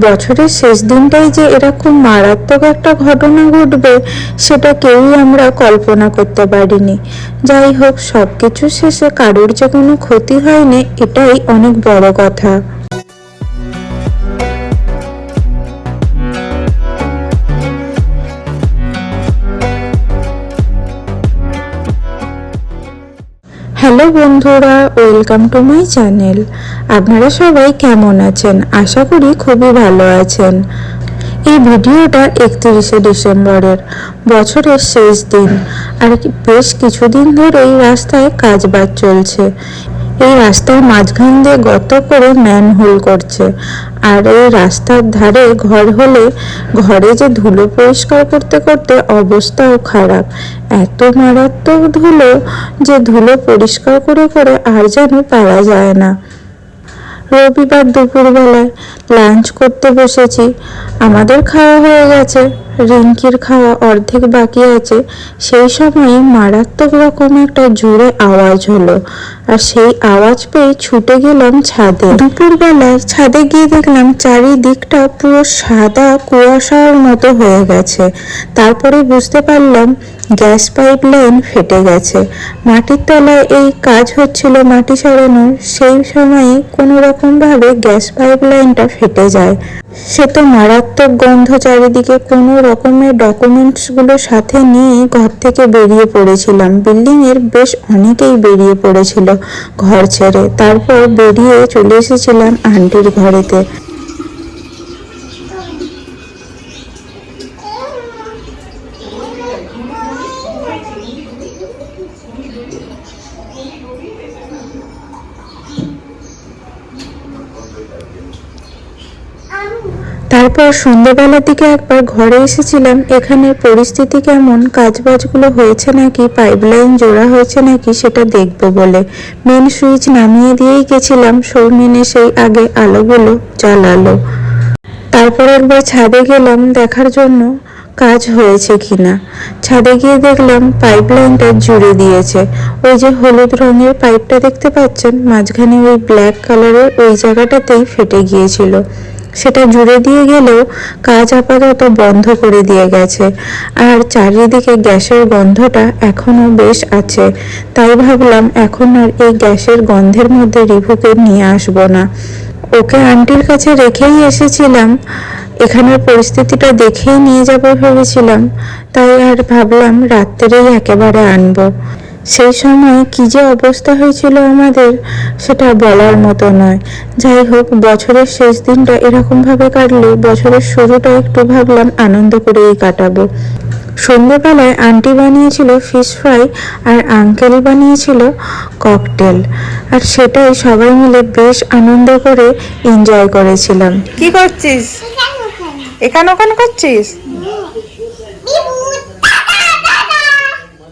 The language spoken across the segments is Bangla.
বছরের শেষ দিনটাই যে এরকম মারাত্মক একটা ঘটনা ঘটবে, সেটা কেউই আমরা কল্পনা করতে পারিনি। যাই হোক সব কিছু শেষে কারোর যে কোনো ক্ষতি হয়নি, এটাই অনেক বড় কথা। হ্যালো বন্ধুরা, ওয়েলকাম টু মাই চ্যানেল। আপনারা সবাই কেমন আছেন? আশা করি খুবই ভালো আছেন। এই ভিডিওটা একত্রিশে ডিসেম্বরের বছরের শেষ দিন। আর বেশ কিছুদিন ধরে এই রাস্তায় কাজ বাজ চলছে। এই রাস্তার মাঝখান দিয়ে গত করে ম্যানহোল করছে। আর এই রাস্তার ধারে ঘর হলে ঘরে যে ধুলো পরিষ্কার করতে করতে অবস্থাও খারাপ। এত মারাত্মক ধুলো যে ধুলো পরিষ্কার করে করে আর যেন পারা যায় না। রবিবার দুপুরবেলায় লাঞ্চ করতে বসেছি। আমাদের খাওয়া হয়ে গেছে। রিঙ্কির খাওয়া অর্ধেক বাকি আছে, সেই সময় মারাত্মক রকম একটা জোরে আওয়াজ হলো। আর সেই আওয়াজ পেয়ে ছুটে গেলাম ছাদে। দুপুরবেলায় ছাদে গিয়ে দেখলাম চারিদিকটা পুরো সাদা কুয়াশার মতো হয়ে গেছে। তারপরে বুঝতে পারলাম গ্যাস পাইপ লাইন ফেটে গেছে। মাটির তলায় এই কাজ হচ্ছিল মাটি সরানোর, সেই সময়ে কোনো রকম ভাবে গ্যাস পাইপ লাইনটা ফেটে যায়। সে তো মারাত্মক গন্ধ চারিদিকে কোনো রকমের ডকুমেন্টসগুলো সাথে নিয়ে ঘর থেকে বেরিয়ে পড়েছিলাম। বিল্ডিং এর বেশ অনেকেই বেরিয়ে পড়েছিল ঘর ছেড়ে। তারপর বেরিয়ে চলে এসেছিলাম আন্টির ঘরেতে। তারপর সন্ধ্যেবেলার দিকে একবার ঘরে এসেছিলাম। এখানে পরিস্থিতি কেমন? কাজবাজগুলো হয়েছে নাকি? পাইপলাইন জোড়া হয়েছে নাকি? সেটা দেখব বলে। মেন সুইচ নামিয়ে দিয়েই গেছিলাম। সৌমিনে সেই আগে আলোগুলো জ্বালালো। তারপর একবার ছাদে গেলাম দেখার জন্য কাজ হয়েছে কিনা। ছাদে গিয়ে দেখলাম পাইপলাইনটা জুড়ে দিয়েছে। ওই যে হলুদ রঙের পাইপটা দেখতে পাচ্ছেন? মাঝখানে ওই ব্ল্যাক কালারের ওই জায়গাটাতেই ফেটে গিয়েছিল। সেটা জুড়ে দিয়ে গেলেও কাজ আপাতত বন্ধ করে দিয়ে গেছে। আর চারিদিকে গ্যাসের গন্ধটা এখনও বেশ আছে। তাই ভাবলাম এখন আর এই গ্যাসের গন্ধের মধ্যে রিভুকে নিয়ে আসব না। ওকে আন্টির কাছে রেখেই এসেছিলাম। এখানের পরিস্থিতিটা দেখেই নিয়ে যাব ভেবেছিলাম। তাই আর ভাবলাম রাত্রেই একেবারে আনব। সেই সময় কি যে অবস্থা হয়েছিল আমাদের, সেটা বলার মতো নয়। যাই হোক, বছরের শেষ দিনটা এরকমভাবে কাটলে বছরের শুরুটা একটু ভাবলাম আনন্দ করেই কাটাবো। সন্ধ্যেবেলায় আন্টি বানিয়েছিল ফিশ ফ্রাই আর আঙ্কেল বানিয়েছিল ককটেল আর সেটাই সবাই মিলে বেশ আনন্দ করে এনজয় করেছিলাম। কি করছিস? এখানে ওখানে করছিস?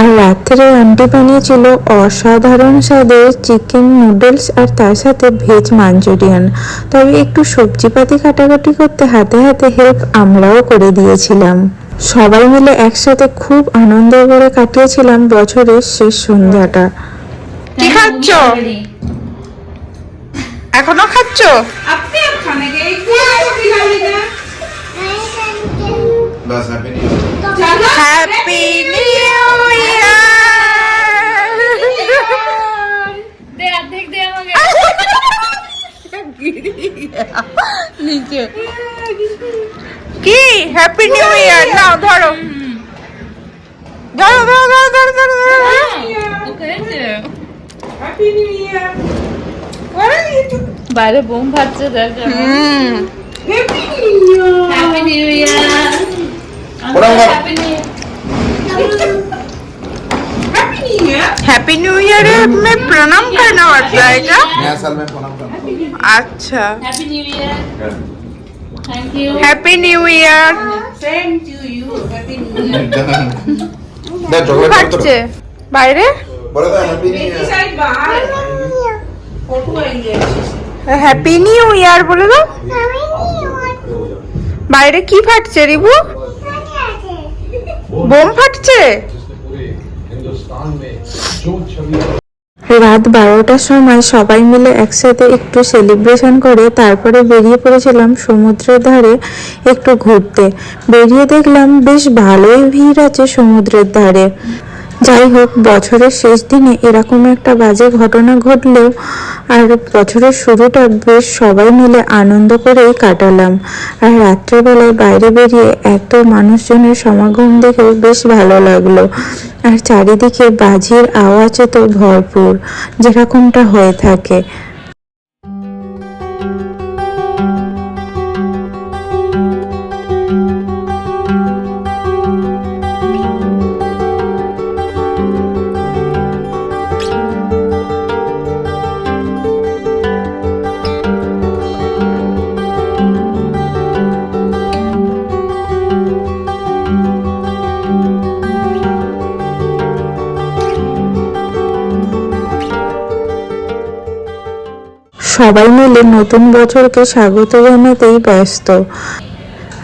আর রাত্রে আন্টি বানিয়েছিল অসাধারণ স্বাদের চিকেন নুডলস আর তার সাথে ভেজ মাঞ্চুরিয়ান। তবে একটু সবজিপাতি কাটাকাটি করতে হাতে হাতে হেল্প আমরাও করে দিয়েছিলাম। সবাই মিলে একসাথে খুব আনন্দ করে কাটিয়েছিলাম বছরের শেষ সন্ধ্যাটা। কি খাচ্ছ? এখনও খাচ্ছ? হ্যাপি নিউ নিচে কি হ্যাপি নিউ ইয়ার নাও ধরো ধরো ধরো ধরো ধরো ধরো ধরো ওকে দে। হ্যাপি নিউ ইয়ার বাইরে বোম ফাটছে দেখ হুম হ্যাপি নিউ ইয়ার ওরা ওরা- happy new happy new year में प्रणाम करना पड़ता है क्या नया साल में प्रणाम আচ্ছা। Happy new year thank you happy new year same to you happy new year বাইরে? Happy new year happy new year বলে দাও। বাইরে কি ফাটছে রিবু? বোম ফাটছে? রাত বারোটার সময় সবাই মিলে একসাথে একটু সেলিব্রেশন করে তারপরে বেরিয়ে পড়েছিলাম সমুদ্রের ধারে একটু ঘুরতে। বেরিয়ে দেখলাম বেশ ভালোই ভিড় আছে সমুদ্রের ধারে। যাই হোক, বছরের শেষ দিনে এরকম একটা বাজে ঘটনা ঘটলেও আর বছরের শুরুটা বেশ সবাই মিলে আনন্দ করেই কাটালাম। আর রাত্রেবেলায় বাইরে বেরিয়ে এত মানুষজনের সমাগম দেখে বেশ ভালো লাগল। আর চারিদিকে বাজির আওয়াজে তো ভরপুর, যেরকমটা হয়ে থাকে। সবাই মিলে নতুন বছরকে স্বাগত জানাতেই ব্যস্ত।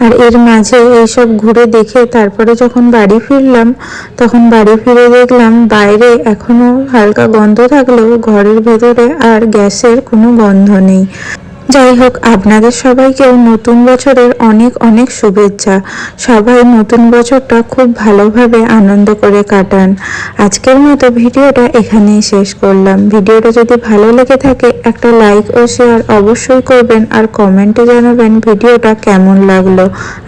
আর এর মাঝে এইসব ঘুরে দেখে তারপরে যখন বাড়ি ফিরলাম, তখন বাড়ি ফিরে দেখলাম বাইরে এখনও হালকা গন্ধ থাকলেও ঘরের ভেতরে আর গ্যাসের কোনো গন্ধ নেই। যাই হোক, আপনাদের সবাইকেও নতুন বছরের অনেক অনেক শুভেচ্ছা। সবাই নতুন বছরটা খুব ভালোভাবে আনন্দ করে কাটান। আজকের মতো ভিডিওটা এখানেই শেষ করলাম। ভিডিওটা যদি ভালো লেগে থাকে, একটা লাইক ও শেয়ার অবশ্যই করবেন আর কমেন্টে জানাবেন ভিডিওটা কেমন লাগল।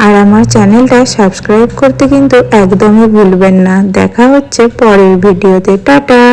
আর আমার চ্যানেলটা সাবস্ক্রাইব করতে কিন্তু একদমই ভুলবেন না। দেখা হচ্ছে পরের ভিডিওতে। টাটা!